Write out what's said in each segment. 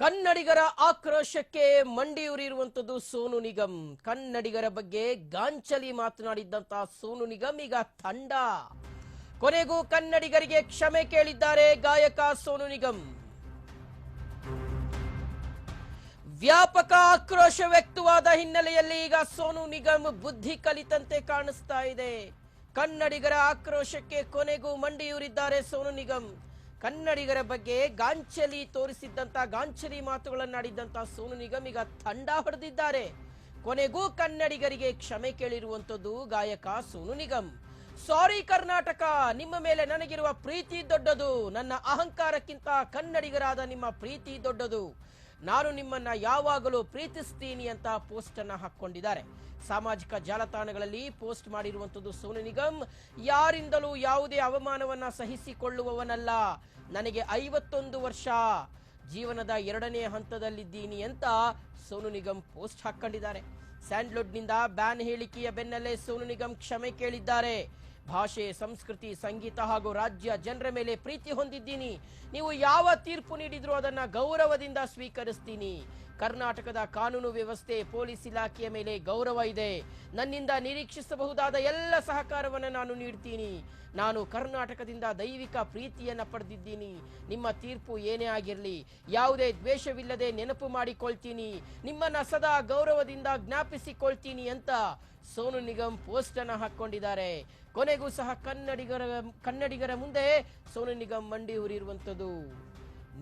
ಕನ್ನಡಿಗರ ಆಕ್ರೋಶಕ್ಕೆ ಮಂಡಿಯೂರಿರುವಂತದ್ದು ಸೋನು ನಿಗಮ್. ಕನ್ನಡಿಗರ ಬಗ್ಗೆ ಗಾಂಚಲಿ ಮಾತನಾಡಿದ್ದಂತ ಸೋನು ನಿಗಮ್ ಈಗ ತಂಡ. ಕೊನೆಗೂ ಕನ್ನಡಿಗರಿಗೆ ಕ್ಷಮೆ ಕೇಳಿದ್ದಾರೆ ಗಾಯಕ ಸೋನು ನಿಗಮ್. ವ್ಯಾಪಕ ಆಕ್ರೋಶ ವ್ಯಕ್ತವಾದ ಹಿನ್ನೆಲೆಯಲ್ಲಿ ಈಗ ಸೋನು ನಿಗಮ್ ಬುದ್ಧಿ ಕಲಿತಂತೆ ಕಾಣಿಸ್ತಾ ಇದೆ. ಕನ್ನಡಿಗರ ಆಕ್ರೋಶಕ್ಕೆ ಕೊನೆಗೂ ಮಂಡಿಯೂರಿದ್ದಾರೆ ಸೋನು ನಿಗಮ್. ಕನ್ನಡಿಗರ ಬಗ್ಗೆ ಗಾಂಚಲಿ ತೋರಿಸಿದ್ದಂತ, ಗಾಂಚಲಿ ಮಾತುಗಳನ್ನಾಡಿದ್ದಂತ ಸೋನು ನಿಗಮ್ ಈಗ ತಂಡ ಹೊಡೆದಿದ್ದಾರೆ. ಕೊನೆಗೂ ಕನ್ನಡಿಗರಿಗೆ ಕ್ಷಮೆ ಕೇಳಿರುವಂತದ್ದು ಗಾಯಕ ಸೋನು ನಿಗಮ್. ಸಾರಿ ಕರ್ನಾಟಕ, ನಿಮ್ಮ ಮೇಲೆ ನನಗಿರುವ ಪ್ರೀತಿ ದೊಡ್ಡದು. ನನ್ನ ಅಹಂಕಾರಕ್ಕಿಂತ ಕನ್ನಡಿಗರಾದ ನಿಮ್ಮ ಪ್ರೀತಿ ದೊಡ್ಡದು. ನಾನು ನಿಮ್ಮನ್ನ ಯಾವಾಗಲೂ ಪ್ರೀತಿಸ್ತೀನಿ ಅಂತ ಪೋಸ್ಟ್ ಅನ್ನ ಹಾಕೊಂಡಿದ್ದಾರೆ ಸಾಮಾಜಿಕ ಜಾಲತಾಣಗಳಲ್ಲಿ ಪೋಸ್ಟ್ ಮಾಡಿರುವಂತದ್ದು ಸೋನು ನಿಗಮ್. ಯಾರಿಂದಲೂ ಯಾವುದೇ ಅವಮಾನವನ್ನ ಸಹಿಸಿಕೊಳ್ಳುವವನಲ್ಲ. ನನಗೆ ಐವತ್ತೊಂದು ವರ್ಷ. ಜೀವನದ ಎರಡನೇ ಹಂತದಲ್ಲಿದ್ದೀನಿ ಅಂತ ಸೋನು ನಿಗಮ್ ಪೋಸ್ಟ್ ಹಾಕೊಂಡಿದ್ದಾರೆ ಸ್ಯಾಂಡ್ಲುಡ್ನಿಂದ ಬ್ಯಾನ್ ಹೇಳಿಕೆಯ ಬೆನ್ನಲ್ಲೇ ಸೋನು ನಿಗಮ್ ಕ್ಷಮೆ ಕೇಳಿದ್ದಾರೆ. ಭಾಷೆ, ಸಂಸ್ಕೃತಿ, ಸಂಗೀತ ಹಾಗೂ ರಾಜ್ಯ ಜನರ ಮೇಲೆ ಪ್ರೀತಿ ಹೊಂದಿದ್ದೀನಿ. ನೀವು ಯಾವ ತೀರ್ಪು ನೀಡಿದ್ರು ಅದನ್ನ ಗೌರವದಿಂದ ಸ್ವೀಕರಿಸ್ತೀನಿ. ಕರ್ನಾಟಕದ ಕಾನೂನು ವ್ಯವಸ್ಥೆ, ಪೊಲೀಸ್ ಇಲಾಖೆಯ ಮೇಲೆ ಗೌರವ ಇದೆ. ನನ್ನಿಂದ ನಿರೀಕ್ಷಿಸಬಹುದಾದ ಎಲ್ಲ ಸಹಕಾರವನ್ನು ನಾನು ನೀಡ್ತೀನಿ. ನಾನು ಕರ್ನಾಟಕದಿಂದ ದೈವಿಕ ಪ್ರೀತಿಯನ್ನ ಪಡೆದಿದ್ದೀನಿ. ನಿಮ್ಮ ತೀರ್ಪು ಏನೇ ಆಗಿರಲಿ, ಯಾವುದೇ ದ್ವೇಷವಿಲ್ಲದೆ ನೆನಪು ಮಾಡಿಕೊಳ್ತೀನಿ. ನಿಮ್ಮನ್ನ ಸದಾ ಗೌರವದಿಂದ ಜ್ಞಾಪಿಸಿಕೊಳ್ತೀನಿ ಅಂತ ಸೋನು ನಿಗಮ್ ಪೋಸ್ಟ್ ಅನ್ನ ಹಾಕೊಂಡಿದ್ದಾರೆ ಕೊನೆಗೂ ಸಹ ಕನ್ನಡಿಗರ ಕನ್ನಡಿಗರ ಮುಂದೆ ಸೋನು ನಿಗಮ್ ಮಂಡಿ ಉರಿರುವಂಥದ್ದು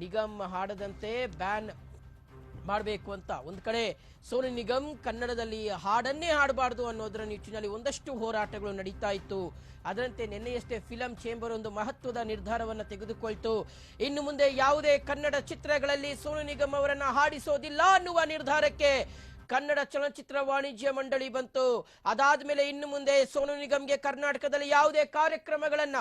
ನಿಗಮ್ ಹಾಡದಂತೆ ಬ್ಯಾನ್ ಮಾಡಬೇಕು ಅಂತ ಒಂದು ಕಡೆ ಸೋನು ನಿಗಮ್ ಕನ್ನಡದಲ್ಲಿ ಹಾಡನ್ನೇ ಹಾಡಬಾರ್ದು ಅನ್ನೋದರ ನಿಟ್ಟಿನಲ್ಲಿ ಒಂದಷ್ಟು ಹೋರಾಟಗಳು ನಡೀತಾ ಇತ್ತು. ಅದರಂತೆ ನಿನ್ನೆಯಷ್ಟೇ ಫಿಲಂ ಚೇಂಬರ್ ಒಂದು ಮಹತ್ವದ ನಿರ್ಧಾರವನ್ನು ತೆಗೆದುಕೊಳ್ತು. ಇನ್ನು ಮುಂದೆ ಯಾವುದೇ ಕನ್ನಡ ಚಿತ್ರಗಳಲ್ಲಿ ಸೋನು ನಿಗಮ್ ಅವರನ್ನು ಹಾಡಿಸೋದಿಲ್ಲ ಅನ್ನುವ ನಿರ್ಧಾರಕ್ಕೆ ಕನ್ನಡ ಚಲನಚಿತ್ರ ವಾಣಿಜ್ಯ ಮಂಡಳಿ ಬಂತು. ಅದಾದ್ಮೇಲೆ ಇನ್ನು ಮುಂದೆ ಸೋನು ನಿಗಮ್ಗೆ ಕರ್ನಾಟಕದಲ್ಲಿ ಯಾವುದೇ ಕಾರ್ಯಕ್ರಮಗಳನ್ನ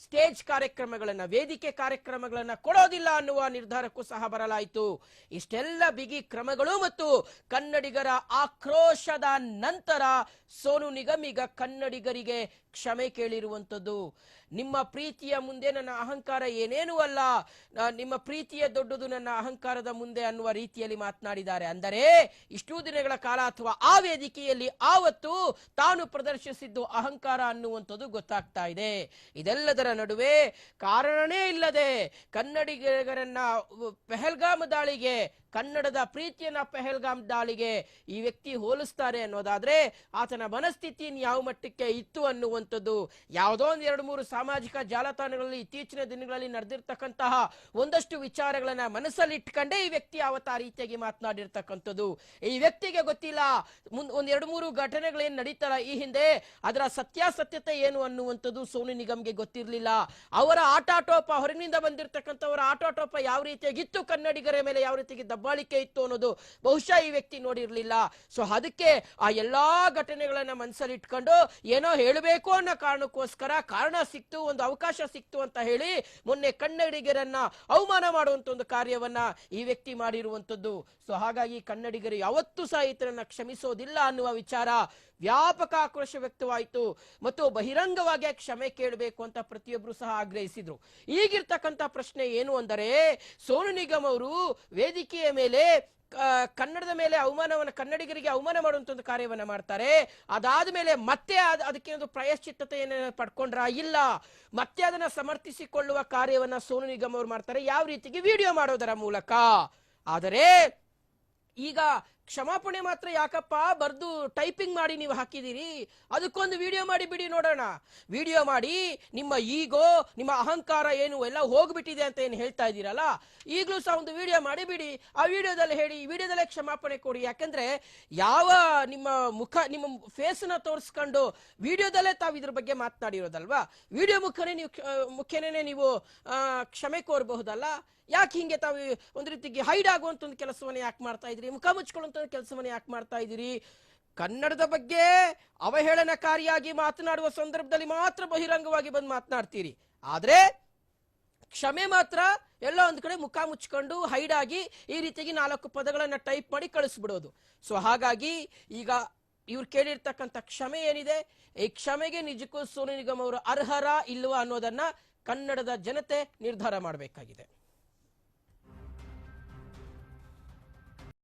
ಸ್ಟೇಜ್ ಕಾರ್ಯಕ್ರಮಗಳನ್ನ, ವೇದಿಕೆ ಕಾರ್ಯಕ್ರಮಗಳನ್ನ ಕೊಡೋದಿಲ್ಲ ಅನ್ನುವ ನಿರ್ಧಾರಕ್ಕೂ ಸಹ ಬರಲಾಯಿತು. ಇಷ್ಟೆಲ್ಲ ಬಿಗಿ ಕ್ರಮಗಳು ಮತ್ತು ಕನ್ನಡಿಗರ ಆಕ್ರೋಶದ ನಂತರ ಸೋನು ನಿಗಮ್ ಈಗ ಕನ್ನಡಿಗರಿಗೆ ಕ್ಷಮೆ ಕೇಳಿರುವಂಥದ್ದು. ನಿಮ್ಮ ಪ್ರೀತಿಯ ಮುಂದೆ ನನ್ನ ಅಹಂಕಾರ ಏನೇನೂ ಅಲ್ಲ. ನಿಮ್ಮ ಪ್ರೀತಿಯ ದೊಡ್ಡದು ನನ್ನ ಅಹಂಕಾರದ ಮುಂದೆ ಅನ್ನುವ ರೀತಿಯಲ್ಲಿ ಮಾತನಾಡಿದ್ದಾರೆ. ಅಂದರೆ ಇಷ್ಟೂ ದಿನಗಳ ಕಾಲ ಅಥವಾ ಆ ವೇದಿಕೆಯಲ್ಲಿ ಆವತ್ತು ತಾನು ಪ್ರದರ್ಶಿಸಿದ್ದು ಅಹಂಕಾರ ಅನ್ನುವಂಥದ್ದು ಗೊತ್ತಾಗ್ತಾ ಇದೆ. ಇದೆಲ್ಲದರ ನಡುವೆ ಕಾರಣನೇ ಇಲ್ಲದೆ ಕನ್ನಡಿಗರನ್ನ ಪೆಹಲ್ಗಾಮ್ ದಾಳಿಗೆ ಕನ್ನಡದ ಪ್ರೀತಿಯನ್ನ ಪೆಹಲ್ಗಾಮ್ ದಾಳಿಗೆ ಈ ವ್ಯಕ್ತಿ ಹೋಲಿಸ್ತಾರೆ ಅನ್ನೋದಾದ್ರೆ ಆತನ ಮನಸ್ಥಿತಿ ಯಾವ ಮಟ್ಟಕ್ಕೆ ಇತ್ತು ಅನ್ನುವಂಥದ್ದು. ಯಾವುದೋ ಒಂದ್ ಎರಡು ಮೂರು ಸಾಮಾಜಿಕ ಜಾಲತಾಣಗಳಲ್ಲಿ ಇತ್ತೀಚಿನ ದಿನಗಳಲ್ಲಿ ನಡೆದಿರ್ತಕ್ಕಂತಹ ಒಂದಷ್ಟು ವಿಚಾರಗಳನ್ನ ಮನಸ್ಸಲ್ಲಿ ಇಟ್ಕೊಂಡೇ ಈ ವ್ಯಕ್ತಿ ಅವತ್ತ ರೀತಿಯಾಗಿ ಮಾತನಾಡಿರ್ತಕ್ಕಂಥದ್ದು. ಈ ವ್ಯಕ್ತಿಗೆ ಗೊತ್ತಿಲ್ಲ. ಒಂದ್ ಎರಡು ಮೂರು ಘಟನೆಗಳೇನು ನಡೀತಾರ ಈ ಹಿಂದೆ. ಅದರ ಸತ್ಯಾಸತ್ಯತೆ ಏನು ಅನ್ನುವಂಥದ್ದು ಸೋನು ನಿಗಮ್ಗೆ ಗೊತ್ತಿರಲಿಲ್ಲ. ಅವರ ಆಟಾಟೋಪ, ಹೊರಗಿನಿಂದ ಬಂದಿರತಕ್ಕಂಥವರ ಆಟಾಟೋಪ ಯಾವ ರೀತಿಯಾಗಿತ್ತು? ಕನ್ನಡಿಗರ ಮೇಲೆ ಯಾವ ರೀತಿಯಾಗಿ ದಬ್ಬಾಳಿಕೆ ಇತ್ತು ಅನ್ನೋದು ಬಹುಶಃ ಈ ವ್ಯಕ್ತಿ ನೋಡಿರ್ಲಿಲ್ಲ. ಸೊ ಅದಕ್ಕೆ ಆ ಎಲ್ಲಾ ಘಟನೆಗಳನ್ನ ಮನಸ್ಸಲ್ಲಿ ಇಟ್ಕೊಂಡು ಏನೋ ಹೇಳಬೇಕು ಅನ್ನೋ ಕಾರಣಕ್ಕೋಸ್ಕರ ಕಾರಣ ಸಿಕ್ತು, ಒಂದು ಅವಕಾಶ ಸಿಕ್ತು ಅಂತ ಹೇಳಿ ಮೊನ್ನೆ ಕನ್ನಡಿಗರನ್ನ ಅವಮಾನ ಮಾಡುವಂತ ಒಂದು ಕಾರ್ಯವನ್ನ ಈ ವ್ಯಕ್ತಿ ಮಾಡಿರುವಂತದ್ದು. ಸೊ ಹಾಗಾಗಿ ಕನ್ನಡಿಗರು ಯಾವತ್ತೂ ಸಹ ಈತನನ್ನ ಕ್ಷಮಿಸೋದಿಲ್ಲ ಅನ್ನುವ ವಿಚಾರ ವ್ಯಾಪಕ ಆಕ್ರೋಶ ವ್ಯಕ್ತವಾಯಿತು. ಮತ್ತು ಬಹಿರಂಗವಾಗಿ ಕ್ಷಮೆ ಕೇಳಬೇಕು ಅಂತ ಪ್ರತಿಯೊಬ್ಬರು ಸಹ ಆಗ್ರಹಿಸಿದ್ರು. ಈಗಿರ್ತಕ್ಕಂಥ ಪ್ರಶ್ನೆ ಏನು ಅಂದರೆ, ಸೋನು ನಿಗಮ್ ಅವರು ವೇದಿಕೆಯ ಮೇಲೆ ಕನ್ನಡದ ಮೇಲೆ ಅವಮಾನವನ್ನು, ಕನ್ನಡಿಗರಿಗೆ ಅವಮಾನ ಮಾಡುವಂತ ಒಂದು ಕಾರ್ಯವನ್ನ ಮಾಡ್ತಾರೆ. ಅದಾದ ಮೇಲೆ ಮತ್ತೆ ಅದ್- ಅದಕ್ಕೆ ಒಂದು ಪ್ರಾಯಶ್ಚಿತ್ತತೆಯನ್ನು ಪಡ್ಕೊಂಡ್ರ ಇಲ್ಲ. ಮತ್ತೆ ಅದನ್ನ ಸಮರ್ಥಿಸಿಕೊಳ್ಳುವ ಕಾರ್ಯವನ್ನ ಸೋನು ನಿಗಮ್ ಅವರು ಮಾಡ್ತಾರೆ. ಯಾವ ರೀತಿಗೆ ವಿಡಿಯೋ ಮಾಡೋದರ ಮೂಲಕ. ಆದರೆ, ಈಗ ಕ್ಷಮಾಪಣೆ ಮಾತ್ರ ಯಾಕಪ್ಪ? ಬರ್ದು ಟೈಪಿಂಗ್ ಮಾಡಿ ನೀವು ಹಾಕಿದ್ದೀರಿ ಅದಕ್ಕೊಂದು ವಿಡಿಯೋ ಮಾಡಿ ಬಿಡಿ ನೋಡೋಣ. ವಿಡಿಯೋ ಮಾಡಿ ನಿಮ್ಮ ಈಗೋ, ನಿಮ್ಮ ಅಹಂಕಾರ ಏನು ಎಲ್ಲ ಹೋಗ್ಬಿಟ್ಟಿದೆ ಅಂತ ಏನು ಹೇಳ್ತಾ ಇದ್ದೀರಲ್ಲ? ಈಗಲೂ ಸಹ ಒಂದು ವಿಡಿಯೋ ಮಾಡಿ ಬಿಡಿ. ಆ ವಿಡಿಯೋದಲ್ಲಿ ಹೇಳಿ, ಈ ವಿಡಿಯೋದಲ್ಲೇ ಕ್ಷಮಾಪಣೆ ಕೊಡಿ. ಯಾಕಂದ್ರೆ ಯಾವ ನಿಮ್ಮ ಮುಖ, ನಿಮ್ಮ ಫೇಸ್ನ ತೋರಿಸ್ಕೊಂಡು ವಿಡಿಯೋದಲ್ಲೇ ತಾವು ಇದ್ರ ಬಗ್ಗೆ ಮಾತನಾಡಿರೋದಲ್ವಾ? ವಿಡಿಯೋ ಮುಖನೇ ನೀವು ಮುಖ್ಯನೇ ನೀವು ಕ್ಷಮೆ ಕೋರಬಹುದಲ್ಲ? ಯಾಕೆ ಹಿಂಗೆ ತಾವು ಒಂದು ರೀತಿಗೆ ಹೈಡ್ ಆಗುವಂತ ಒಂದು ಕೆಲಸವನ್ನು ಯಾಕೆ ಮಾಡ್ತಾ ಇದ್ರಿ? ಮುಖ ಮುಚ್ಕೊಳ್ಳುವಂತ ಕೆಲಸವನ್ನು ಯಾಕೆ ಮಾಡ್ತಾ ಇದ್ದೀರಿ? ಕನ್ನಡದ ಬಗ್ಗೆ ಅವಹೇಳನಕಾರಿಯಾಗಿ ಮಾತನಾಡುವ ಸಂದರ್ಭದಲ್ಲಿ ಮಾತ್ರ ಬಹಿರಂಗವಾಗಿ ಬಂದು ಮಾತನಾಡ್ತೀರಿ. ಆದ್ರೆ ಕ್ಷಮೆ ಮಾತ್ರ ಎಲ್ಲ ಒಂದ್ ಕಡೆ ಮುಖ ಮುಚ್ಕೊಂಡು ಹೈಡ್ ಆಗಿ ಈ ರೀತಿಯಾಗಿ ನಾಲ್ಕು ಪದಗಳನ್ನ ಟೈಪ್ ಮಾಡಿ ಕಳಿಸ್ಬಿಡೋದು. ಸೊ ಹಾಗಾಗಿ ಈಗ ಇವ್ರು ಕೇಳಿರ್ತಕ್ಕಂಥ ಕ್ಷಮೆ ಏನಿದೆ? ಈ ಕ್ಷಮೆಗೆ ನಿಜಕ್ಕೂ ಸೋನು ನಿಗಮ್ ಅವರು ಅರ್ಹರ ಇಲ್ಲವಾ ಅನ್ನೋದನ್ನ ಕನ್ನಡದ ಜನತೆ ನಿರ್ಧಾರ ಮಾಡಬೇಕಾಗಿದೆ.